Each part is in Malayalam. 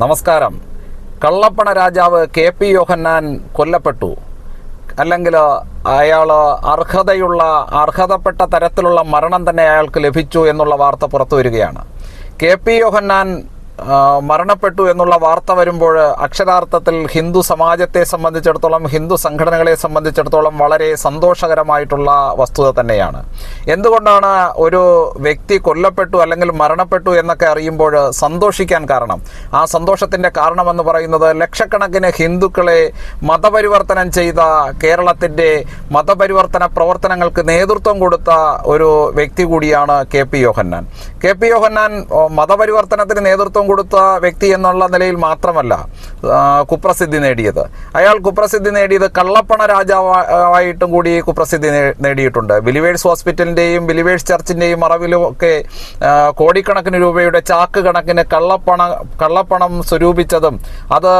നമസ്കാരം. കള്ളപ്പണ രാജാവ് കെ പി യോഹന്നാൻ കൊല്ലപ്പെട്ടു. അല്ലെങ്കിൽ അയാൾ അർഹതയുള്ള അർഹതപ്പെട്ട തരത്തിലുള്ള മരണം തന്നെ അയാൾക്ക് ലഭിച്ചു എന്നുള്ള വാർത്ത പുറത്തു വരികയാണ്. കെ പി യോഹന്നാൻ മരണപ്പെട്ടു എന്നുള്ള വാർത്ത വരുമ്പോൾ അക്ഷരാർത്ഥത്തിൽ ഹിന്ദു സമാജത്തെ സംബന്ധിച്ചിടത്തോളം ഹിന്ദു സംഘടനകളെ സംബന്ധിച്ചിടത്തോളം വളരെ സന്തോഷകരമായിട്ടുള്ള വസ്തുത തന്നെയാണ്. എന്തുകൊണ്ടാണ് ഒരു വ്യക്തി കൊല്ലപ്പെട്ടു അല്ലെങ്കിൽ മരണപ്പെട്ടു എന്നൊക്കെ അറിയുമ്പോൾ സന്തോഷിക്കാൻ കാരണം? ആ സന്തോഷത്തിന്റെ കാരണമെന്ന് പറയുന്നത് ലക്ഷക്കണക്കിന് ഹിന്ദുക്കളെ മതപരിവർത്തനം ചെയ്ത കേരളത്തിന്റെ മതപരിവർത്തന പ്രവർത്തനങ്ങൾക്ക് നേതൃത്വം കൊടുത്ത ഒരു വ്യക്തി കൂടിയാണ് K P Yohannan. K P Yohannan മതപരിവർത്തനത്തിന് നേതൃത്വം കൊടുത്ത വ്യക്തി എന്നുള്ള നിലയിൽ മാത്രമല്ല കുപ്രസിദ്ധി നേടിയത്. അയാൾ കുപ്രസിദ്ധി നേടിയത് കള്ളപ്പണ രാജാവായിട്ടും കൂടി കുപ്രസിദ്ധി നേടിയിട്ടുണ്ട്. ബിലിവേഴ്സ് ഹോസ്പിറ്റലിന്റെയും ബിലിവേഴ്സ് ചർച്ചിന്റെയും മറവിലും ഒക്കെ കോടിക്കണക്കിന് രൂപയുടെ ചാക്ക് കണക്കിന് കള്ളപ്പണ കള്ളപ്പണം സ്വരൂപിച്ചതും അത്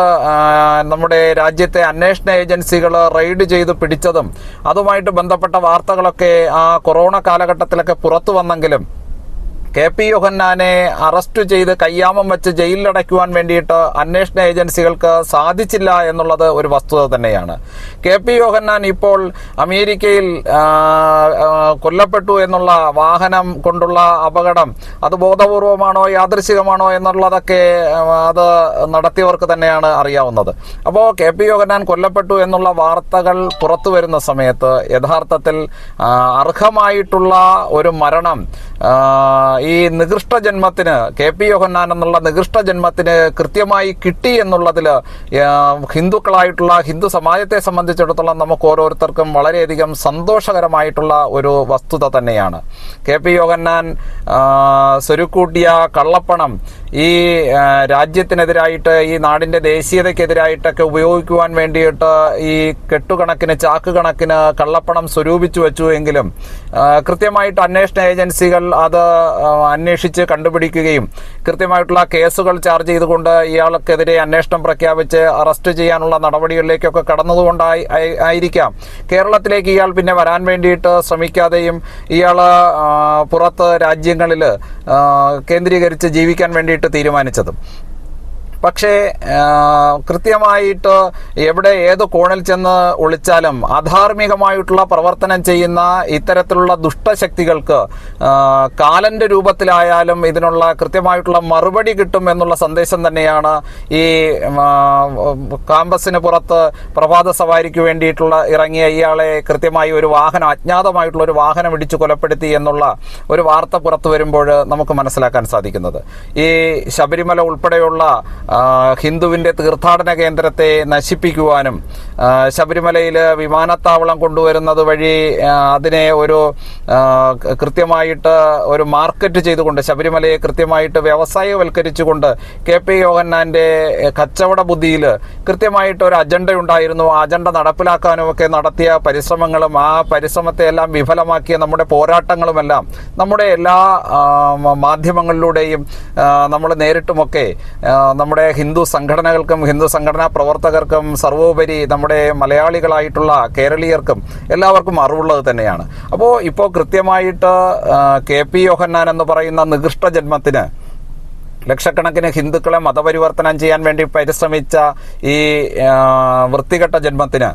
നമ്മുടെ രാജ്യത്തെ അന്വേഷണ ഏജൻസികൾ റെയ്ഡ് ചെയ്ത് പിടിച്ചതും അതുമായിട്ട് ബന്ധപ്പെട്ട വാർത്തകളൊക്കെ ആ കൊറോണ കാലഘട്ടത്തിലൊക്കെ പുറത്തു വന്നെങ്കിലും കെ പി യോഹന്നാനെ അറസ്റ്റ് ചെയ്ത് കയ്യാമം വെച്ച് ജയിലിലടയ്ക്കുവാൻ വേണ്ടിയിട്ട് അന്വേഷണ ഏജൻസികൾക്ക് സാധിച്ചില്ല എന്നുള്ളത് ഒരു വസ്തുത തന്നെയാണ്. കെ പി യോഹന്നാൻ ഇപ്പോൾ അമേരിക്കയിൽ കൊല്ലപ്പെട്ടു എന്നുള്ള വാഹനം കൊണ്ടുള്ള അപകടം അത് ബോധപൂർവമാണോ യാദൃശികമാണോ എന്നുള്ളതൊക്കെ അത് നടത്തിയവർക്ക് തന്നെയാണ് അറിയാവുന്നത്. അപ്പോൾ കെ പി യോഹന്നാൻ കൊല്ലപ്പെട്ടു എന്നുള്ള വാർത്തകൾ പുറത്തു വരുന്ന സമയത്ത് യഥാർത്ഥത്തിൽ അർഹമായിട്ടുള്ള ഒരു മരണം ഈ നികൃഷ്ട ജന്മത്തിന് കെ പി യോഹന്നാൻ എന്നുള്ള നികൃഷ്ട ജന്മത്തിന് കൃത്യമായി കിട്ടി എന്നുള്ളതിൽ ഹിന്ദുക്കളായിട്ടുള്ള ഹിന്ദു സമാജത്തെ സംബന്ധിച്ചിടത്തോളം നമുക്ക് ഓരോരുത്തർക്കും വളരെയധികം സന്തോഷകരമായിട്ടുള്ള ഒരു വസ്തുത തന്നെയാണ്. കെ പി യോഹന്നാൻ സ്വരുക്കൂട്ടിയ കള്ളപ്പണം ഈ രാജ്യത്തിനെതിരായിട്ട് ഈ നാടിന്റെ ദേശീയതയ്ക്കെതിരായിട്ടൊക്കെ ഉപയോഗിക്കുവാൻ വേണ്ടിയിട്ട് ഈ കെട്ടുകണക്കിന് ചാക്ക് കണക്കിന് കള്ളപ്പണം സ്വരൂപിച്ചു വെച്ചു എങ്കിലും കൃത്യമായിട്ട് അന്വേഷണ ഏജൻസികൾ അത് അന്വേഷിച്ച് കണ്ടുപിടിക്കുകയും കൃത്യമായിട്ടുള്ള കേസുകൾ ചാർജ് ചെയ്തുകൊണ്ട് ഇയാൾക്കെതിരെ അന്വേഷണം പ്രഖ്യാപിച്ച് അറസ്റ്റ് ചെയ്യാനുള്ള നടപടികളിലേക്കൊക്കെ കടന്നതുകൊണ്ടായി ആയി- ആയിരിക്കാം. കേരളത്തിലേക്ക് ഇയാൾ പിന്നെ വരാൻ വേണ്ടിയിട്ട് ശ്രമിക്കാതെയും ഇയാൾ പുറത്ത് രാജ്യങ്ങളിൽ കേന്ദ്രീകരിച്ച് ജീവിക്കാൻ വേണ്ടിയിട്ട് തീരുമാനിച്ചതും. പക്ഷേ കൃത്യമായിട്ട് എവിടെ ഏത് കോണിൽ ചെന്ന് ഒളിച്ചാലും അധാർമികമായിട്ടുള്ള പ്രവർത്തനം ചെയ്യുന്ന ഇത്തരത്തിലുള്ള ദുഷ്ടശക്തികൾക്ക് കാലന്റെ രൂപത്തിലായാലും ഇതിനുള്ള കൃത്യമായിട്ടുള്ള മറുപടി കിട്ടും എന്നുള്ള സന്ദേശം തന്നെയാണ് ഈ കാമ്പസിന് പുറത്ത് പ്രഭാത സവാരിക്ക് വേണ്ടിയിട്ടുള്ള ഇറങ്ങിയ ഇയാളെ കൃത്യമായി ഒരു വാഹനം അജ്ഞാതമായിട്ടുള്ള ഒരു വാഹനം ഇടിച്ചു കൊലപ്പെടുത്തി എന്നുള്ള ഒരു വാർത്ത പുറത്തു വരുമ്പോൾ നമുക്ക് മനസ്സിലാക്കാൻ സാധിക്കുന്നത്. ഈ ശബരിമല ഉൾപ്പെടെയുള്ള ആ, ഹിന്ദുവിന്റെ തീർത്ഥാടന കേന്ദ്രത്തെ നശിപ്പിക്കുവാനും ശബരിമലയിൽ വിമാനത്താവളം കൊണ്ടുവരുന്നത് വഴി അതിനെ ഒരു കൃത്യമായിട്ട് ഒരു മാർക്കറ്റ് ചെയ്തുകൊണ്ട് ശബരിമലയെ കൃത്യമായിട്ട് വ്യവസായവൽക്കരിച്ചുകൊണ്ട് കെ പി യോഹന്നാന്റെ കച്ചവട ബുദ്ധിയിൽ കൃത്യമായിട്ട് ഒരു അജണ്ട ഉണ്ടായിരുന്നു ആ അജണ്ട നടപ്പിലാക്കാനും ഒക്കെ നടത്തിയ പരിശ്രമങ്ങളും ആ പരിശ്രമത്തെ എല്ലാം വിഫലമാക്കിയ നമ്മുടെ പോരാട്ടങ്ങളുമെല്ലാം നമ്മുടെ എല്ലാ മാധ്യമങ്ങളിലൂടെയും നമ്മൾ നേരിട്ടുമൊക്കെ ആ, നമ്മുടെ ഹിന്ദു സംഘടനകൾക്കും ഹിന്ദു സംഘടനാ പ്രവർത്തകർക്കും സർവോപരി നമ്മുടെ മലയാളികളായിട്ടുള്ള കേരളീയർക്കും എല്ലാവർക്കും അറിവുള്ളത് തന്നെയാണ്. അപ്പോൾ ഇപ്പോൾ കൃത്യമായിട്ട് കെ പി യോഹന്നാൻ എന്ന് പറയുന്ന നികൃഷ്ട ജന്മത്തിന് ലക്ഷക്കണക്കിന് ഹിന്ദുക്കളെ മതപരിവർത്തനം ചെയ്യാൻ വേണ്ടി പരിശ്രമിച്ച ഈ വൃത്തികെട്ട ജന്മത്തിന്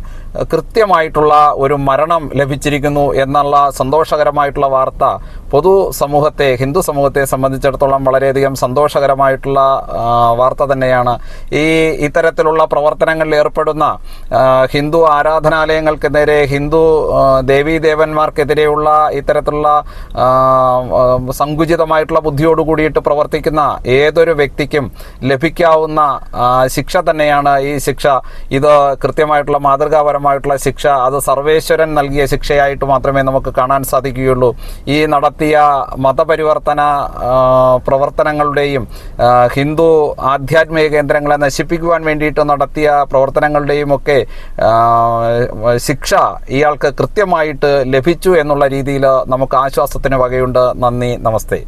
കൃത്യമായിട്ടുള്ള ഒരു മരണം ലഭിച്ചിരിക്കുന്നു എന്നുള്ള സന്തോഷകരമായിട്ടുള്ള വാർത്ത പൊതു സമൂഹത്തെ ഹിന്ദു സമൂഹത്തെ സംബന്ധിച്ചിടത്തോളം വളരെയധികം സന്തോഷകരമായിട്ടുള്ള വാർത്ത തന്നെയാണ്. ഈ ഇത്തരത്തിലുള്ള പ്രവർത്തനങ്ങളിൽ ഏർപ്പെടുന്ന ഹിന്ദു ഹിന്ദു ആരാധനാലയങ്ങൾക്കെതിരെ ഹിന്ദു ദേവീദേവന്മാർക്കെതിരെയുള്ള ഇത്തരത്തിലുള്ള സങ്കുചിതമായിട്ടുള്ള ബുദ്ധിയോട് കൂടിയിട്ട് പ്രവർത്തിക്കുന്ന ഏതൊരു വ്യക്തിക്കും ലഭിക്കാവുന്ന ശിക്ഷ തന്നെയാണ് ഈ ശിക്ഷ. ഇത് കൃത്യമായിട്ടുള്ള മാതൃകാപരമായിട്ടുള്ള ശിക്ഷ. അത് സർവേശ്വരൻ നൽകിയ ശിക്ഷയായിട്ട് മാത്രമേ നമുക്ക് കാണാൻ സാധിക്കുകയുള്ളൂ. ഈ നടത്തിയ മതപരിവർത്തന പ്രവർത്തനങ്ങളുടെയും ഹിന്ദു ആധ്യാത്മിക കേന്ദ്രങ്ങളെ നശിപ്പിക്കുവാൻ വേണ്ടിയിട്ട് നടത്തിയ പ്രവർത്തനങ്ങളുടെയും ഒക്കെ ശിക്ഷ ഇയാൾക്ക് കൃത്യമായിട്ട് ലഭിച്ചു എന്നുള്ള രീതിയിൽ നമുക്ക് ആശ്വാസത്തിന് വകയുണ്ട്. നന്ദി. നമസ്തേ.